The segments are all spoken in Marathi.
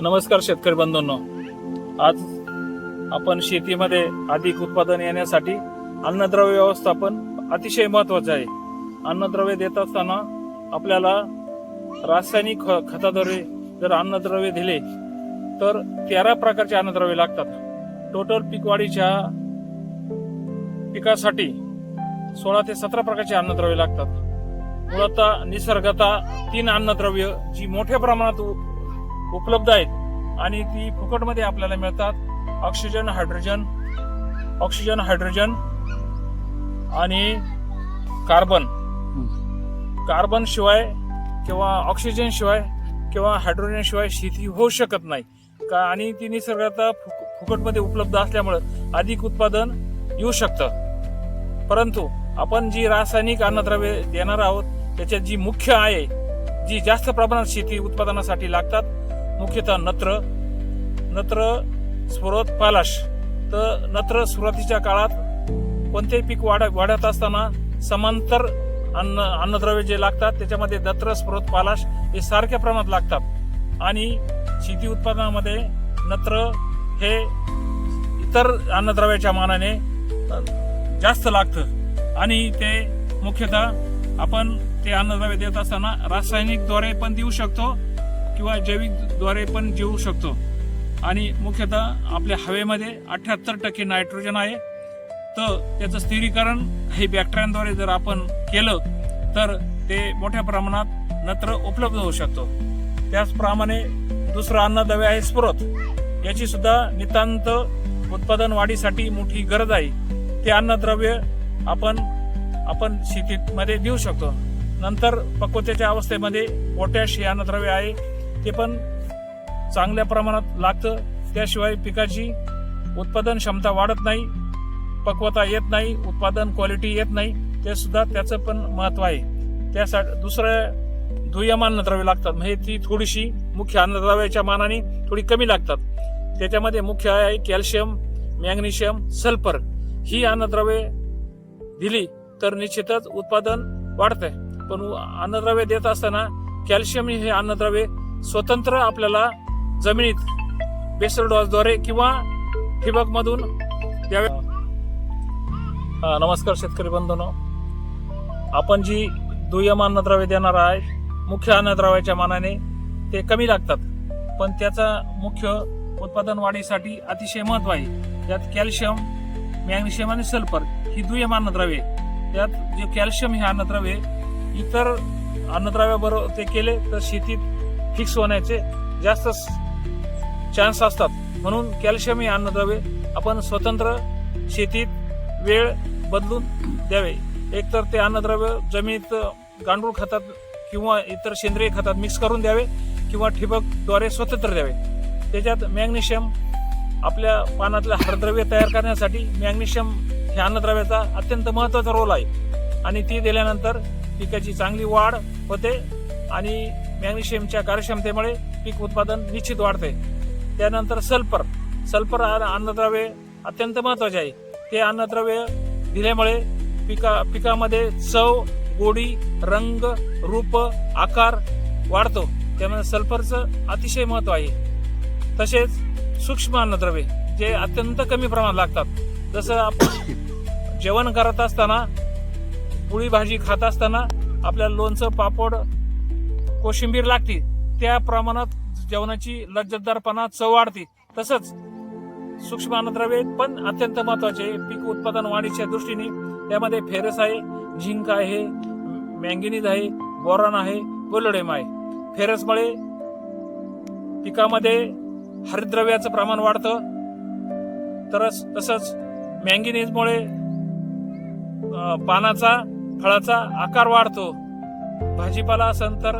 नमस्कार शेतकरी बंधूंनो. आज आपण शेतीमध्ये अधिक उत्पादन येण्यासाठी अन्नद्रव्य व्यवस्थापन अतिशय महत्वाचं आहे. अन्नद्रव्य देत असताना आपल्याला रासायनिक ख- खताद्वारे जर अन्नद्रव्य दिले तर तेरा प्रकारचे अन्नद्रव्य लागतात. टोटल पीक वाढीच्या पिकासाठी सोळा ते सतरा प्रकारचे अन्नद्रव्य लागतात. मुळतः निसर्गता तीन अन्नद्रव्य जी मोठ्या प्रमाणात उपलब्ध आहेत. आणि ती फुकटमध्ये आपल्याला मिळतात. ऑक्सिजन हायड्रोजन ऑक्सिजन हायड्रोजन आणि कार्बन. कार्बन शिवाय किंवा ऑक्सिजन शिवाय किंवा हायड्रोजन शिवाय शेती होऊ शकत नाही. का आणि ती निसर्गाचा फुकटमध्ये उपलब्ध असल्यामुळं अधिक उत्पादन येऊ शकतं. परंतु आपण जी रासायनिक अन्नद्रव्ये देणार आहोत त्याच्यात जी मुख्य आहे जी जास्त प्रमाणात शेती उत्पादनासाठी लागतात मुख्यतः नत्र नत्र स्फुरत पालाश. तर नत्र सुरुवातीच्या काळात कोणतेही पीक वाढ वाढत असताना समांतर अन्न अन्नद्रव्य जे लागतात त्याच्यामध्ये नत्र स्फुरत पालाश हे सारख्या प्रमाणात लागतात. आणि शेती उत्पादनामध्ये नत्र हे इतर अन्नद्रव्याच्या मानाने जास्त लागतं. आणि ते मुख्यतः आपण ते अन्नद्रव्य देत असताना रासायनिकद्वारे पण देऊ शकतो. किंवा जैविकद्वारे पण जेवू शकतो. आणि मुख्यतः आपल्या हवेमध्ये अठ्ठ्याहत्तर टक्के नायट्रोजन आहे. तर त्याचं स्थिरीकरण हे बॅक्टेरियांद्वारे जर आपण केलं तर ते मोठ्या प्रमाणात नत्र उपलब्ध होऊ शकतो. त्याचप्रमाणे दुसरं अन्नद्रव्य आहे स्फुरत. याची सुद्धा नितांत उत्पादन वाढीसाठी मोठी गरज आहे. ते अन्नद्रव्य आपण आपण शेतीमध्ये देऊ शकतो. नंतर पक्वतेच्या अवस्थेमध्ये पोटॅश हे अन्नद्रव्य आहे. ते पण चांगल्या प्रमाणात लागतं. त्याशिवाय पिकाची उत्पादन क्षमता वाढत नाही पक्वता येत नाही उत्पादन क्वालिटी येत नाही. ते सुद्धा त्याचं पण महत्त्व आहे. त्यासाठी दुसरं दुय्यम अन्नद्रव्य लागतात. म्हणजे ती थोडीशी मुख्य अन्नद्रव्याच्या मानाने थोडी कमी लागतात. त्याच्यामध्ये मुख्य आहे कॅल्शियम मॅग्नेशियम सल्फर. ही अन्नद्रव्ये दिली तर निश्चितच उत्पादन वाढतंय. पण अन्नद्रव्य देत असताना कॅल्शियम हे अन्नद्रव्ये स्वतंत्र आपल्याला जमिनीत बेसल डॉसद्वारे किंवा ठिबकमधून द्यावे. नमस्कार शेतकरी बंधनो. आपण जी दुय्यम अन्नद्रव्य देणार आहे मुख्य अन्नद्रव्याच्या मानाने ते कमी लागतात. पण त्याचा मुख्य उत्पादन वाढीसाठी अतिशय महत्त्व आहे त्यात कॅल्शियम मॅग्नेशियम आणि सल्फर ही दुय्यम अन्नद्रव्ये त्यात जे कॅल्शियम हे अन्नद्रव्ये इतर अन्नद्रव्याबरोबर ते केले तर शेतीत फिक्स होण्याचे जास्त चान्स असतात. म्हणून कॅल्शियम हे अन्नद्रव्ये आपण स्वतंत्र शेतीत वेळ बदलून द्यावे. एकतर ते अन्नद्रव्य जमिनीत गांडूळ खतात किंवा इतर सेंद्रिय खतात मिक्स करून द्यावे किंवा ठिबकद्वारे स्वतंत्र द्यावे. त्याच्यात मॅग्नेशियम आपल्या पानातलं हरद्रव्य तयार करण्यासाठी मॅग्नेशियम हे अन्नद्रव्याचा अत्यंत महत्त्वाचा रोल आहे. आणि ती दिल्यानंतर पिकाची चांगली वाढ होते आणि मॅग्नेशियमच्या कार्यक्षमतेमुळे पीक उत्पादन निश्चित वाढते. त्यानंतर सल्फर. सल्फर अन्नद्रव्ये अत्यंत महत्त्वाचे आहे. ते अन्नद्रव्य दिल्यामुळे पिका पिकामध्ये चव गोडी रंग रूप आकार वाढतो. त्यामुळे सल्फरचं अतिशय महत्त्व आहे. तसेच सूक्ष्म अन्नद्रव्ये जे अत्यंत कमी प्रमाणात लागतात. जसं आपण जेवण करत असताना पोळी भाजी खात असताना आपल्याला लोणचं पापड कोशिंबीर लागते त्या प्रमाणात जेवणाची लज्जतदारपणा चव वाढते तसंच सूक्ष्म अन्नद्रव्ये पण अत्यंत महत्त्वाचे आहे. पीक उत्पादन वाढीच्या दृष्टीने त्यामध्ये फेरस आहे झिंक आहे मॅंगनीज आहे बोरॉन आहे पोलोडेम आहे. फेरसमुळे पिकामध्ये हरिद्रव्याचं प्रमाण वाढतं. तरच तसंच मॅंगनीजमुळे पानाचा फळाचा आकार वाढतो. भाजीपाला असेल तर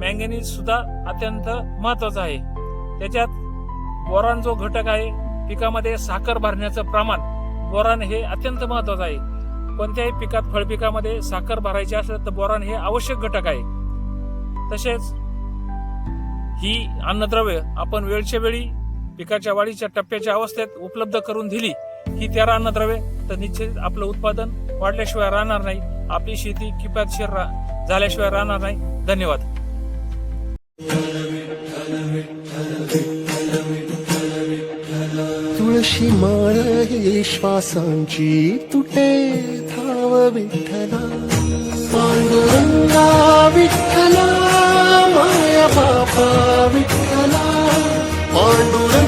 मॅंगनीज सुद्धा अत्यंत महत्त्वाचा आहे. त्याच्यात बोरान जो घटक आहे पिकामध्ये साखर भरण्याचं प्रमाण बोरान हे अत्यंत महत्वाचं आहे. कोणत्याही पिकात फळपिकामध्ये साखर भरायची असेल तर बोरान हे आवश्यक घटक आहे. तसेच ही अन्नद्रव्य आपण वेळच्या वेळी पिकाच्या वाढीच्या टप्प्याच्या अवस्थेत उपलब्ध करून दिली ही तेरा अन्नद्रव्ये तर निश्चित आपलं उत्पादन वाढल्याशिवाय राहणार नाही. आपली शेती किफायतशीर रा- झाल्याशिवाय राहणार नाही. धन्यवाद. तुळशी माळ ही श्वासांची तुटे धाव विठ्ठला. पांडुरंगा विठ्ठला माया बापा विठ्ठला. पांडुरंगा